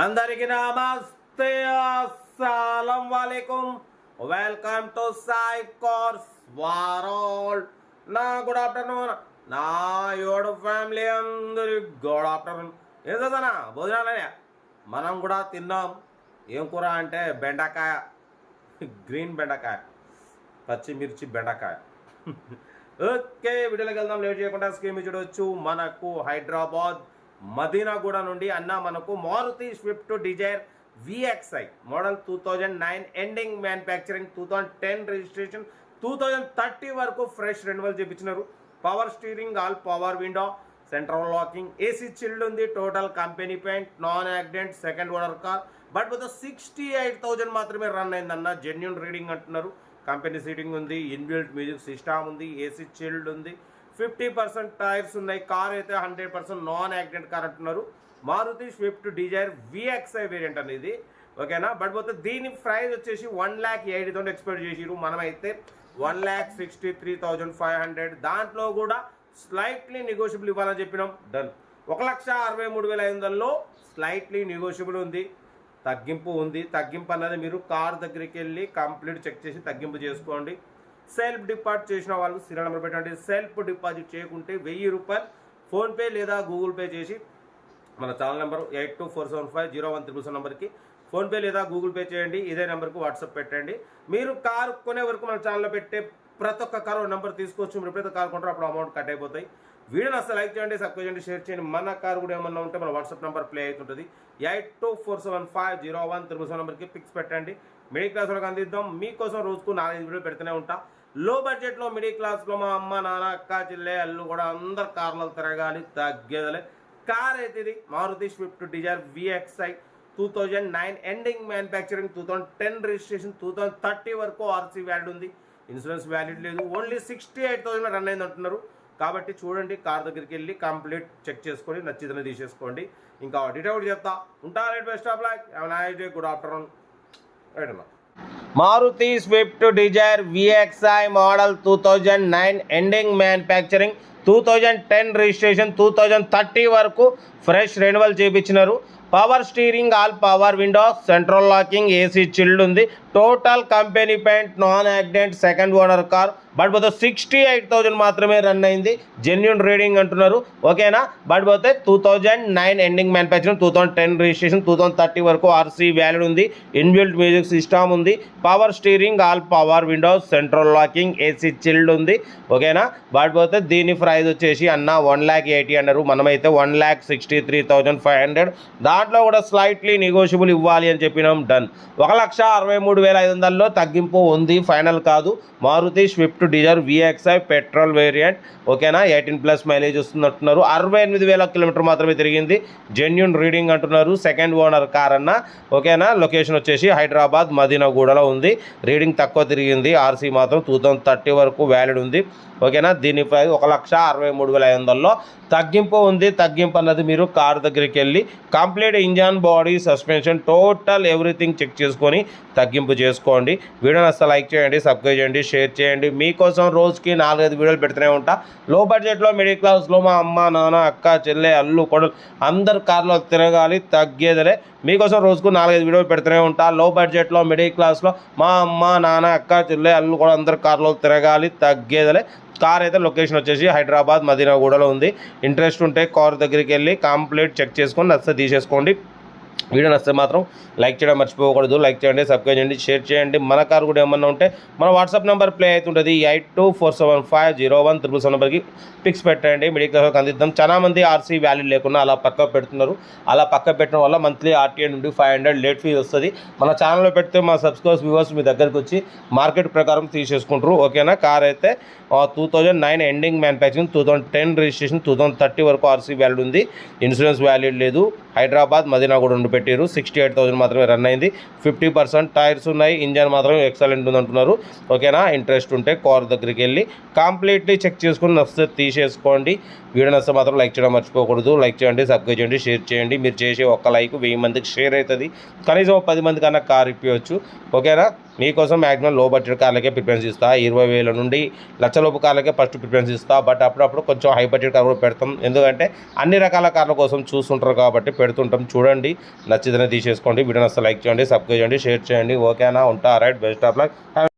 అందరికి నమస్తే. అస్సలం వాలేకుం. వెల్కమ్ టు సాయి కోర్స్ వారోల్ నా గుడ్ ఆఫ్టర్నూన్ నా యోడు ఫ్యామిలీ అందరి గుడ్ ఆఫ్టర్నూన్ ఏం చదువునా భోజనాలనే? మనం కూడా తిన్నాం. ఏం కూర అంటే బెండకాయ. గ్రీన్ బెండకాయ. పచ్చిమిర్చి బెండకాయ. ఓకే వీడియోలోకి వెళ్దాం. లేట్ చేయకుండా స్క్రీన్ చూడవచ్చు మనకు హైదరాబాద్ మదీనాగూడ నుండి అన్న మనకు Maruti swift dzire VXI model two thousand nine ending manufacturing two thousand ten registration two thousand thirty వరకు fresh renewal చేపించినారు. Power steering all power window central locking AC chilled ఉంది total company paint non accident second owner car but with sixty eight thousand మాత్రమే run అయిందన్న genuine reading అంటున్నారు. Company seating ఉంది inbuilt music system ఉంది AC chilled ఉంది. Fifty percent tyres ఉన్నాయి. Car అయితే hundred percent non accident car అంటున్నారు. Maruti swift dzire VXI variant అనేది. ఓకేనా? బట్ పోతే దీని ప్రైస్ వచ్చేసి one lakh eighty thousand expect చేసిరు మనమైతే one lakh sixty three thousand five hundred. దాంట్లో కూడా స్లైట్లీ నెగోషియబుల్ ఇవ్వాలని చెప్పినాం. డన్. ఒక లక్ష అరవై మూడు వేల ఐదు వందల్లో స్లైట్లీ నెగోషియబుల్ ఉంది. తగ్గింపు ఉంది. తగ్గింపు అన్నది మీరు కార్ దగ్గరికి వెళ్ళి కంప్లీట్ చెక్ చేసి తగ్గింపు చేసుకోండి. సెల్ఫ్ డిపాజిట్ చేసిన వాళ్ళు సిరా నెంబర్ పెట్టండి. సెల్ఫ్ డిపాజిట్ చేయకుంటే వెయ్యి రూపాయలు ఫోన్పే లేదా గూగుల్ పే చేసి మన channel number eight two four seven five zero one triple seven నెంబర్కి ఫోన్పే లేదా గూగుల్ పే చేయండి. ఇదే నెంబర్కి వాట్సాప్ పెట్టండి. మీరు కారు కొనే వరకు మన ఛానల్లో పెట్టే ప్రతి ఒక్క కారు నెంబర్ తీసుకోవచ్చు మీరు ప్రతి కారు కొంటారు అప్పుడు అమౌంట్ కట్ అయిపోతాయి. వీడియోని అసలు లైక్ చేయండి సబ్స్క్రైబ్ చేయండి షేర్ చేయండి. మన కార్ కూడా ఏమన్నా ఉంటే మన వాట్సాప్ నెంబర్ ప్లే అవుతుంటుంది. Eight two four seven five zero one triple seven నెంబర్కి పిక్స్ పెట్టండి. మిడిల్ క్లాస్ వాళ్ళకి అందిద్దాం. మీకోసం రోజుకు నాలుగైదు వీడియోలు పెడుతూనే ఉంటా. లో బడ్జెట్లో మిడిల్ క్లాస్లో మా అమ్మ నాన్న అక్క చెల్లె అల్లు కూడా అందరు కార్లు తిరగాలి తగ్గేదలే. కార్ అయితే ఇది Maruti Swift Dzire VXi two thousand nine ending manufacturing two thousand ten registration two thousand thirty వరకు ఆర్సీ వ్యాలిడ్ ఉంది. ఇన్సూరెన్స్ వ్యాలిడ్ లేదు. Only sixty eight thousand run అయింది అంటున్నారు కాబట్టి చూడండి కార్ దగ్గరికి వెళ్ళి కంప్లీట్ చెక్ చేసుకొని నచ్చిదని తీసేసుకోండి. ఇంకా డీటెయిల్ కూడా చెప్తా ఉంటా right best of like. Nice day good afternoon right అన్న. Maruti Swift Dzire VXi model two thousand nine ending manufacturing two thousand ten registration two thousand thirty వరకు fresh renewal చేయించినారు power steering all power windows central locking AC chilled ఉంది. Total company paint non accident second owner car but పోతే sixty eight thousand మాత్రమే run అయింది. Genuine reading అంటున్నారు. ఓకేనా? But పోతే two thousand nine ending manufacturing two thousand ten registration two thousand thirty వరకు RC valid ఉంది. Inbuilt music system ఉంది. Power steering all power windows central locking AC chilled ఉంది. ఓకేనా? బట్ పోతే దీని ప్రైజ్ వచ్చేసి అన్న వన్ ల్యాక్ ఎయిటీ అన్నారు. మనమైతే one lakh sixty three thousand five hundred. దాంట్లో కూడా స్లైట్లీ నెగోషియబుల్ ఇవ్వాలి అని చెప్పినాం. డన్ ఒక లక్ష అరవై మూడు వేల ఐదు వందల్లో తగ్గింపు ఉంది. ఫైనల్ కాదు. Maruti Swift Dzire VXi petrol variant. ఓకేనా? ఎయిటీన్ ప్లస్ మైలేజ్ వస్తున్నట్టున్నారు. అరవై ఎనిమిది వేల కిలోమీటర్ మాత్రమే తిరిగింది. జెన్యున్ రీడింగ్ అంటున్నారు. సెకండ్ ఓనర్ కార్ అన్న. ఓకేనా? లొకేషన్ వచ్చేసి హైదరాబాద్ మదీనాగూడలో ఉంది. రీడింగ్ తక్కువ తిరిగింది. ఆర్సీ మాత్రం టూ థౌసండ్ థర్టీ వరకు వ్యాలిడ్ ఉంది. ఓకేనా? దీని ప్రైస్ ఒక లక్ష అరవై మూడు వేల ఐదు వందల్లో తగ్గింపు ఉంది. తగ్గింపు అన్నది మీరు కార్ దగ్గరికి వెళ్ళి complete engine body suspension total everything check చేసుకొని తగ్గింపు చేసుకోండి. వీడియోని అసలు లైక్ చేయండి సబ్స్క్రైబ్ చేయండి షేర్ చేయండి. మీకోసం రోజుకి నాలుగైదు వీడియోలు పెడుతూనే ఉంటా. లో బడ్జెట్లో మిడిల్ క్లాస్లో మా అమ్మ నాన్న అక్క చెల్లె అల్లు కొడలు అందరు కార్లో తిరగాలి తగ్గేదలే. మీకోసం రోజుకు నాలుగైదు వీడియోలు పెడుతూనే ఉంటా. లో బడ్జెట్లో మిడిల్ క్లాస్లో మా అమ్మ నాన్న అక్క చెల్లె అల్లు కూడా అందరు కార్లో తిరగాలి తగ్గేదలే. కార్ అయితే లొకేషన్ వచ్చేసి హైదరాబాద్ మదీనాగూడలో ఉంది. ఇంట్రెస్ట్ ఉంటే కార్ దగ్గరికి వెళ్ళి కంప్లీట్ చెక్ చేసుకొని నచ్చ తీసేసుకోండి. వీడియో నచ్చితే మాత్రం లైక్ చేయడం మర్చిపోకూడదు. లైక్ చేయండి సబ్స్క్రైబ్ చేయండి షేర్ చేయండి. మన కార్ కూడా ఏమన్నా ఉంటే మన వాట్సాప్ నెంబర్ ప్లే అవుతుంటుంది. Eight two four seven five zero one triple seven నెంబర్కి పిక్స్ పెట్టండి. మిడిల్ అందిద్దాం. చాలా మంది ఆర్సీ వ్యాల్యూ లేకుండా అలా పక్క పెడుతున్నారు. అలా పక్క పెట్టడం వల్ల మంత్లీ ఆర్టీఐ నుండి ఫైవ్ హండ్రెడ్ లేట్ ఫీజ్ వస్తుంది. మన ఛానల్లో పెడితే మా సబ్స్క్రైబర్స్ వ్యూవర్స్ మీ దగ్గరికి వచ్చి మార్కెట్ ప్రకారం తీసేసుకుంటారు. ఓకేనా? కార్ అయితే two thousand nine ending manufacturing two thousand ten registration two thousand thirty వరకు ఆర్సీ వ్యాల్యూ ఉంది. ఇన్సూరెన్స్ వ్యాల్యూ లేదు. హైదరాబాద్ మదీనా కూడా ఉండి పెట్టారు సిక్స్టీ ఎయిట్ థౌసండ్ మాత్రమే రన్ అయింది. ఫిఫ్టీ పర్సెంట్ టైర్స్ ఉన్నాయి. ఇంజన్ మాత్రం ఎక్సలెంట్ ఉందంటున్నారు. ఓకేనా? ఇంట్రెస్ట్ ఉంటే కార్ దగ్గరికి వెళ్ళి కంప్లీట్లీ చెక్ చేసుకుని నచ్చితే తీసేసుకోండి. వీడియో నచ్చితే మాత్రం లైక్ చేయడం మర్చిపోకూడదు. లైక్ చేయండి సబ్స్క్రైబ్ చేయండి షేర్ చేయండి. మీరు చేసే ఒక్క లైక్ వెయ్యి మందికి షేర్ అవుతుంది. కనీసం పది మంది కన్నా కార్ ఇప్పించవచ్చు ఓకేనా? మీకోసం మ్యాక్సిమం లో బడ్జెట్ కార్లకే ప్రిఫరెన్స్ ఇస్తా. ఇరవై వేల నుండి లక్షలోపు కార్లకే ఫస్ట్ ప్రిఫరెన్స్ ఇస్తా. బట్ అప్పుడప్పుడు కొంచెం హై బడ్జెట్ కార్ కూడా పెడతాం. ఎందుకంటే అన్ని రకాల కార్ల కోసం చూస్తుంటారు కాబట్టి పెడుతుంటాం. చూడండి నచ్చితేనే తీసేసుకోండి. వీడియో నచ్చితే లైక్ చేయండి సబ్స్క్రైబ్ చేయండి షేర్ చేయండి. ఓకేనా ఉంటా. Right best of luck